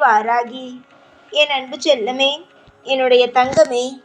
வாராகி. என் அன்பு செல்லமே என்னுடைய தங்கமே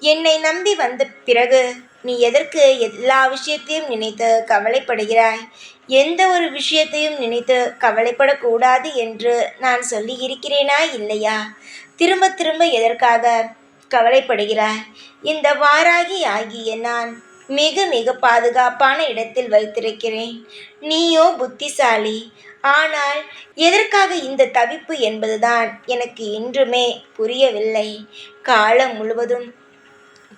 என்னை நம்பி வந்த பிறகு நீ எதற்கு எல்லா விஷயத்தையும் நினைத்து கவலைப்படுகிறாய்? எந்த ஒரு விஷயத்தையும் நினைத்து கவலைப்படக்கூடாது என்று நான் சொல்லி இருக்கிறேனா இல்லையா? திரும்ப திரும்ப எதற்காக கவலைப்படுகிறாய்? இந்த வாராகி ஆகிய நான் மிக மிக பாதுகாப்பான இடத்தில் வைத்திருக்கிறேன். நீயோ புத்திசாலி ஆனால் எதற்காக இந்த தவிப்பு என்பதுதான் எனக்கு இன்றுமே புரியவில்லை. காலம் முழுவதும்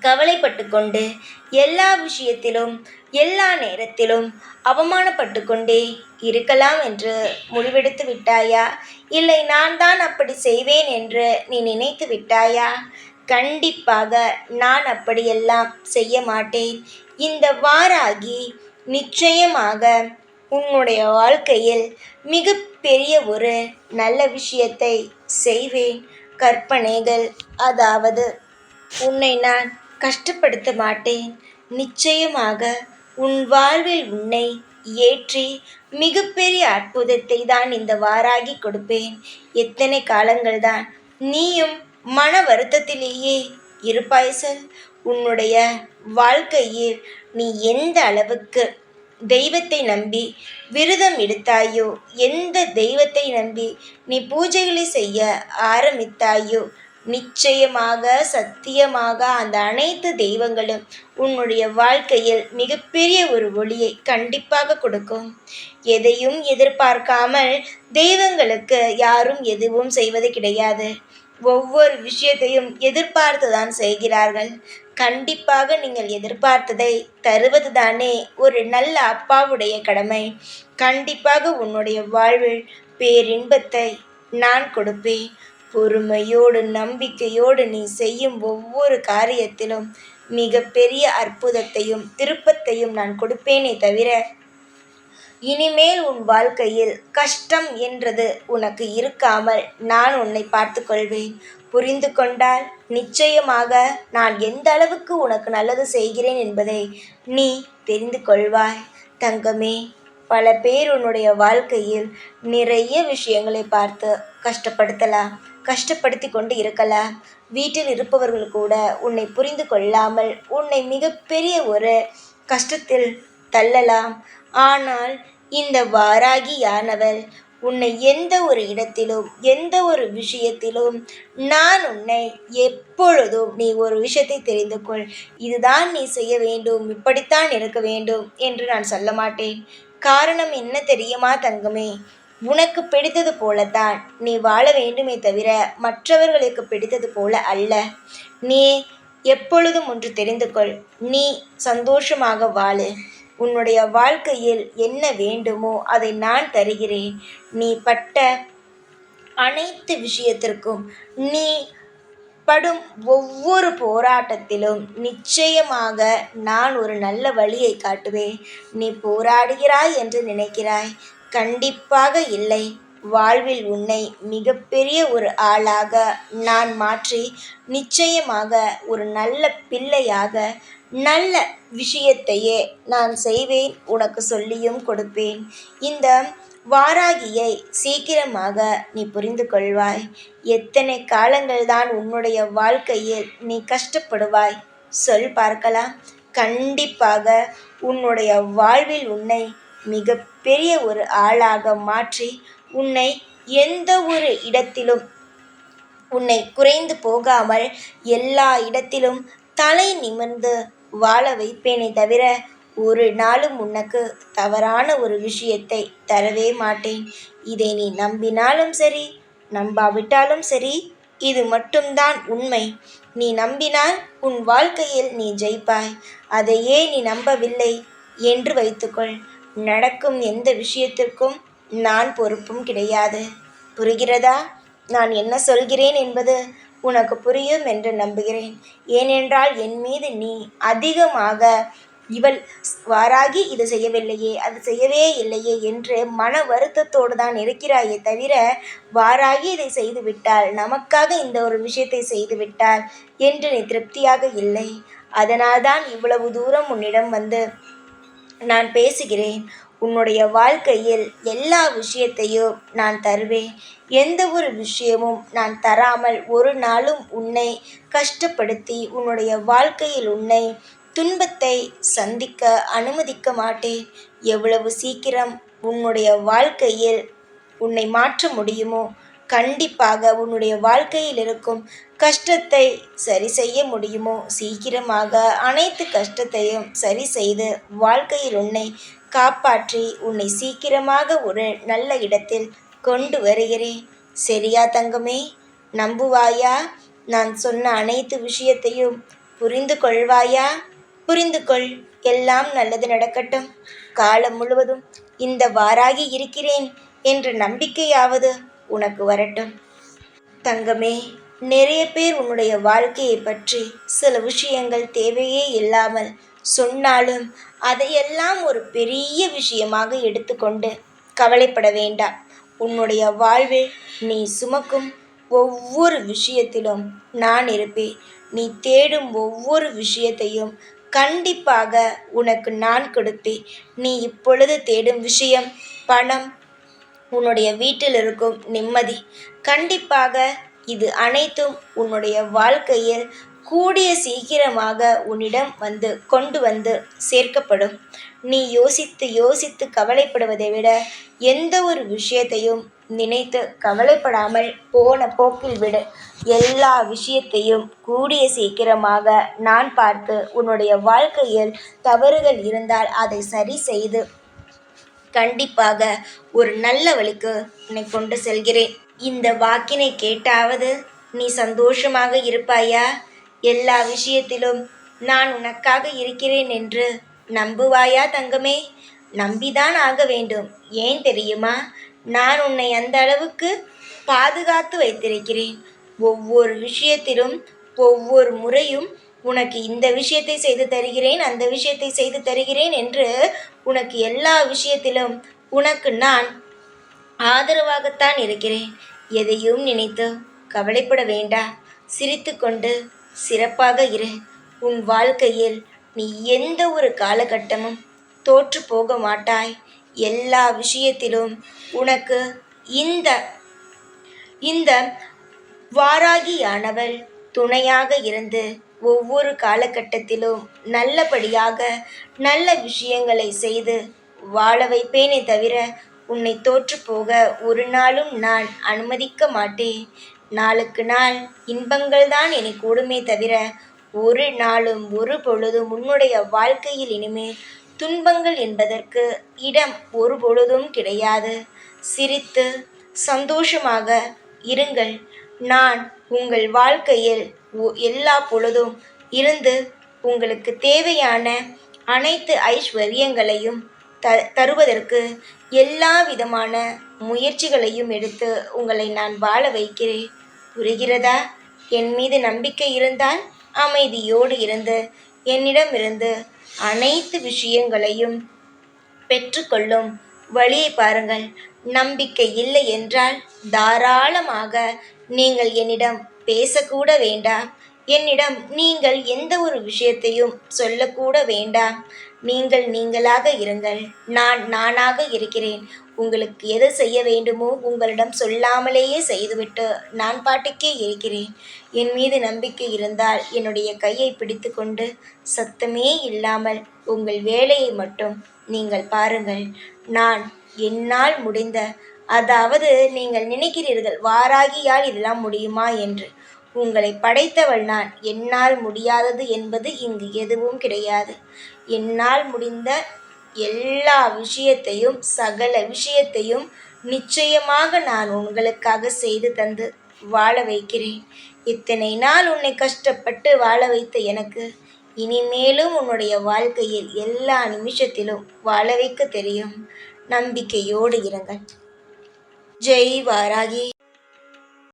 கவலைப்பட்டு கொண்டு எல்லா விஷயத்திலும் எல்லா நேரத்திலும் அவமானப்பட்டு கொண்டே இருக்கலாம் என்று முடிவெடுத்து விட்டாயா? இல்லை நான் தான் அப்படி செய்வேன் என்று நீ நினைத்து விட்டாயா? கண்டிப்பாக நான் அப்படியெல்லாம் செய்ய மாட்டேன். இந்த வாராகி நிச்சயமாக உன்னுடைய வாழ்க்கையில் மிக பெரிய ஒரு நல்ல விஷயத்தை செய்வேன். கற்பனைகள் அதாவது உன்னை நான் கஷ்டப்படுத்த மாட்டேன். நிச்சயமாக உன் வாழ்வில் உன்னை ஏற்றி மிகப்பெரிய அற்புதத்தை தான் இந்த வாராகி கொடுப்பேன். எத்தனை காலங்கள் தான் நீயும் மன வருத்தத்திலேயே இருப்பாய் சொல். உன்னுடைய வாழ்க்கையில் நீ எந்த அளவுக்கு தெய்வத்தை நம்பி விரதம் எடுத்தாயோ? எந்த தெய்வத்தை நம்பி நீ பூஜைகளை செய்ய ஆரம்பித்தாயோ? நிச்சயமாக சத்தியமாக அந்த அனைத்து தெய்வங்களும் உன்னுடைய வாழ்க்கையில் மிகப்பெரிய ஒரு ஒளியை கண்டிப்பாக கொடுக்கும். எதையும் எதிர்பார்க்காமல் தெய்வங்களுக்கு யாரும் எதுவும் செய்வது கிடையாது. ஒவ்வொரு விஷயத்தையும் எதிர்பார்த்து தான் செய்கிறார்கள். கண்டிப்பாக நீங்கள் எதிர்பார்த்ததை தருவது தானே ஒரு நல்ல அப்பாவுடைய கடமை. கண்டிப்பாக உன்னுடைய வாழ்வில் பேரின்பத்தை நான் கொடுப்பேன். பொறுமையோடு நம்பிக்கையோடு நீ செய்யும் ஒவ்வொரு காரியத்திலும் மிகப்பெரிய அற்புதத்தையும் திருப்பத்தையும் நான் கொடுப்பேனே தவிர இனிமேல் உன் வாழ்க்கையில் கஷ்டம் என்றது உனக்கு இருக்காமல் நான் உன்னை பார்த்து கொள்வேன் புரிந்து கொண்டால் நிச்சயமாக நான் எந்த அளவுக்கு உனக்கு நல்லது செய்கிறேன் என்பதை நீ தெரிந்து கொள்வாய். தங்கமே பல பேர் உன்னுடைய வாழ்க்கையில் நிறைய விஷயங்களை பார்த்து கஷ்டப்படுத்தலாம் கஷ்டப்படுத்தி கொண்டு இருக்கலாம். வீட்டில் இருப்பவர்கள் கூட உன்னை புரிந்து கொள்ளாமல் உன்னை மிகப்பெரிய ஒரு கஷ்டத்தில் தள்ளலாம். ஆனால் இந்த வாராகியானவள் உன்னை எந்த ஒரு இடத்திலும் எந்த ஒரு விஷயத்திலும் நான் உன்னை எப்பொழுதும் நீ ஒரு விஷயத்தை தெரிந்து கொள். இதுதான் நீ செய்ய வேண்டும் இப்படித்தான் இருக்க வேண்டும் என்று நான் சொல்ல மாட்டேன். காரணம் என்ன தெரியுமா தங்கமே? உனக்கு பிடித்தது போலத்தான் நீ வாழ வேண்டுமே தவிர மற்றவர்களுக்கு பிடித்தது போல அல்ல. நீ எப்பொழுதும் ஒன்று தெரிந்து கொள். நீ சந்தோஷமாக வாழு. உன்னுடைய வாழ்க்கையில் என்ன வேண்டுமோ அதை நான் தருகிறேன். நீ பட்ட அனைத்து விஷயத்திற்கும் நீ படும் ஒவ்வொரு போராட்டத்திலும் நிச்சயமாக நான் ஒரு நல்ல வழியை காட்டுவேன். நீ போராடுகிறாய் என்று நினைக்கிறாய். கண்டிப்பாக இல்லை. வாழ்வில் உன்னை மிகப்பெரிய ஒரு ஆளாக நான் மாற்றி நிச்சயமாக ஒரு நல்ல பிள்ளையாக நல்ல விஷயத்தையே நான் செய்வேன் உனக்கு சொல்லியும் கொடுப்பேன். இந்த வாராகியை சீக்கிரமாக நீ புரிந்து கொள்வாய். எத்தனை காலங்கள்தான் உன்னுடைய வாழ்க்கையில் நீ கஷ்டப்படுவாய்? சொல் பார்க்கலாம். கண்டிப்பாக உன்னுடைய வாழ்வில் உன்னை மிகப்பெரிய ஒரு ஆளாக மாற்றி உன்னை எந்த ஒரு இடத்திலும் உன்னை குறைந்து போகாமல் எல்லா இடத்திலும் தலை நிமிர்ந்து வாழ வைப்பேனே தவிர ஒரு நாளும் உனக்கு தவறான ஒரு விஷயத்தை தரவே மாட்டேன். இதை நீ நம்பினாலும் சரி நம்பாவிட்டாலும் சரி இது மட்டும்தான் உண்மை. நீ நம்பினால் உன் வாழ்க்கையில் நீ ஜெயிப்பாய். அதையே நீ நம்பவில்லை என்று வைத்துக்கொள். நடக்கும் எந்த விஷயத்திற்கும் நான் பொறுப்பும் கிடையாது. புரிகிறதா? நான் என்ன சொல்கிறேன் என்பது உனக்கு புரியும் என்று நம்புகிறேன். ஏனென்றால் என் மீது நீ அதிகமாக இவள் வாராகி இது செய்யவில்லையே அது செய்யவே இல்லையே என்று மன வருத்தத்தோடு தான் இருக்கிறாயே தவிர வாராகி இதை செய்து விட்டாள் நமக்காக இந்த ஒரு விஷயத்தை செய்து விட்டாள் என்று நீ திருப்தியாக இல்லை. அதனால்தான் இவ்வளவு தூரம் உன்னிடம் வந்து நான் பேசுகிறேன். உன்னுடைய வாழ்க்கையில் எல்லா விஷயத்தையும் நான் தருவேன். எந்த ஒரு விஷயமும் நான் தராமல் ஒரு நாளும் உன்னை கஷ்டப்படுத்தி உன்னுடைய வாழ்க்கையில் உன்னை துன்பத்தை சந்திக்க அனுமதிக்க மாட்டேன். எவ்வளவு சீக்கிரம் உன்னுடைய வாழ்க்கையில் உன்னை மாற்ற முடியுமோ கண்டிப்பாக உன்னுடைய வாழ்க்கையில் இருக்கும் கஷ்டத்தை சரி செய்ய முடியுமோ சீக்கிரமாக அனைத்து கஷ்டத்தையும் சரி செய்து வாழ்க்கையில் உன்னை காப்பாற்றி உன்னை சீக்கிரமாக ஒரு நல்ல இடத்தில் கொண்டு வருகிறேன். சரியா தங்கமே? நம்புவாயா? நான் சொன்ன அனைத்து விஷயத்தையும் புரிந்து கொள்வாயா? புரிந்து கொள். எல்லாம் நல்லது நடக்கட்டும். காலம் முழுவதும் இந்த வாராகி இருக்கிறேன் என்ற நம்பிக்கையாவது உனக்கு வரட்டும். தங்கமே நிறைய பேர் உன்னுடைய வாழ்க்கையை பற்றி சில விஷயங்கள் தேவையே இல்லாமல் சொன்னாலும் அதையெல்லாம் ஒரு பெரிய விஷயமாக எடுத்துக்கொண்டு கவலைப்பட வேண்டாம். உன்னுடைய வாழ்வில் நீ சுமக்கும் ஒவ்வொரு விஷயத்திலும் நான் இருப்பேன். நீ தேடும் ஒவ்வொரு விஷயத்தையும் கண்டிப்பாக உனக்கு நான் கொடுப்பேன். நீ இப்பொழுது தேடும் விஷயம் பணம். உன்னுடைய வீட்டில் இருக்கும் நிம்மதி. கண்டிப்பாக இது அனைத்தும் உன்னுடைய வாழ்க்கையில் கூடிய சீக்கிரமாக உன்னிடம் வந்து கொண்டு வந்து சேர்க்கப்படும். நீ யோசித்து யோசித்து கவலைப்படுவதை விட எந்த ஒரு விஷயத்தையும் நினைத்து கவலைப்படாமல் போன போக்கில் விடு. எல்லா விஷயத்தையும் கூடிய சீக்கிரமாக நான் பார்த்து உன்னுடைய வாழ்க்கையில் தவறுகள் இருந்தால் அதை சரி செய்து கண்டிப்பாக ஒரு நல்ல வழிக்கு உன்னை கொண்டு செல்கிறேன். இந்த வாக்கினை கேட்டாவது நீ சந்தோஷமாக இருப்பாயா? எல்லா விஷயத்திலும் நான் உனக்காக இருக்கிறேன் என்று நம்புவாயா தங்கமே? நம்பிதான் ஆக வேண்டும். ஏன் தெரியுமா? நான் உன்னை அந்த அளவுக்கு பாதுகாத்து வைத்திருக்கிறேன். ஒவ்வொரு விஷயத்திலும் ஒவ்வொரு முறையும் உனக்கு இந்த விஷயத்தை செய்து தருகிறேன் அந்த விஷயத்தை செய்து தருகிறேன் என்று உனக்கு எல்லா விஷயத்திலும் உனக்கு நான் ஆதரவாகத்தான் இருக்கிறேன். எதையும் நினைத்து கவலைப்பட வேண்டாம். சிரித்து கொண்டு சிறப்பாக இரு. உன் வாழ்க்கையில் நீ எந்த ஒரு காலகட்டமும் தோற்று போக மாட்டாய். எல்லா விஷயத்திலும் உனக்கு இந்த இந்த வாராகியானவள் துணையாக இருந்து ஒவ்வொரு காலகட்டத்திலும் நல்லபடியாக நல்ல விஷயங்களை செய்து வாழ வைப்பேனே தவிர உன்னை தோற்று போக ஒரு நாளும் நான் அனுமதிக்க மாட்டேன். நாளுக்கு நாள் இன்பங்கள் தான் என்னை கூடுமே தவிர ஒரு நாளும் ஒரு பொழுதும் உன்னுடைய வாழ்க்கையில் இனிமேல் துன்பங்கள் என்பதற்கு இடம் ஒரு பொழுதும் கிடையாது. சிரித்து சந்தோஷமாக இருங்கள். நான் உங்கள் வாழ்க்கையில் எல்லா பொழுதும் இருந்து உங்களுக்கு தேவையான அனைத்து ஐஸ்வர்யங்களையும் த தருவதற்கு எல்லா விதமான முயற்சிகளையும் எடுத்து உங்களை நான் வாழ வைக்கிறேன். புரிகிறதா? என் மீது நம்பிக்கை இருந்தால் அமைதியோடு இருந்து என்னிடமிருந்து அனைத்து விஷயங்களையும் பெற்றுக்கொள்ளும். வழியை பாருங்கள். நம்பிக்கை இல்லை என்றால் தாராளமாக நீங்கள் என்னிடம் பேசக்கூட வேண்டாம். என்னிடம் நீங்கள் எந்த ஒரு விஷயத்தையும் சொல்லக்கூட வேண்டாம். நீங்கள் நீங்களாக இருங்கள். நான் நானாக இருக்கிறேன். உங்களுக்கு எது செய்ய வேண்டுமோ உங்களிடம் சொல்லாமலேயே செய்துவிட்டு நான் பாட்டுக்கே இருக்கிறேன். என் மீது நம்பிக்கை இருந்தால் என்னுடைய கையை பிடித்து கொண்டு சத்தமே இல்லாமல் உங்கள் வேலையை மட்டும் நீங்கள் பாருங்கள். நான் என்னால் முடிந்த அதாவது நீங்கள் நினைக்கிறீர்கள் வாராகியால் இதெல்லாம் முடியுமா என்று. உங்களை படைத்தவள் நான். என்னால் முடியாதது என்பது இங்கு எதுவும் கிடையாது. என்னால் முடிந்த எல்லா விஷயத்தையும் சகல விஷயத்தையும் நிச்சயமாக நான் உங்களுக்காக செய்து தந்து வாழ வைக்கிறேன். இத்தனை நாள் உன்னை கஷ்டப்பட்டு வாழ வைத்த எனக்கு இனிமேலும் உன்னுடைய வாழ்க்கையில் எல்லா நிமிஷத்திலும் வாழ வைக்க தெரியும். நம்பிக்கையோடு இருங்கள். ஜெய் வாராகி.